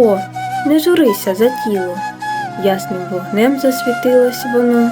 О, не журися за тіло, ясним вогнем засвітилось воно,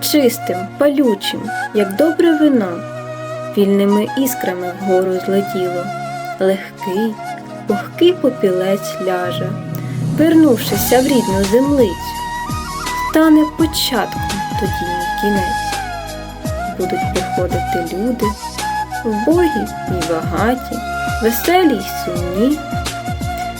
чистим, палючим, як добре вино, вільними іскрами вгору злетіло, легкий, пухкий попілець ляже, вернувшися в рідну землицю, стане початком тоді мій кінець. Будуть приходити люди, вбогі і багаті, веселі й сумні,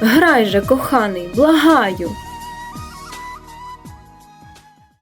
Грай же, коханий, благаю.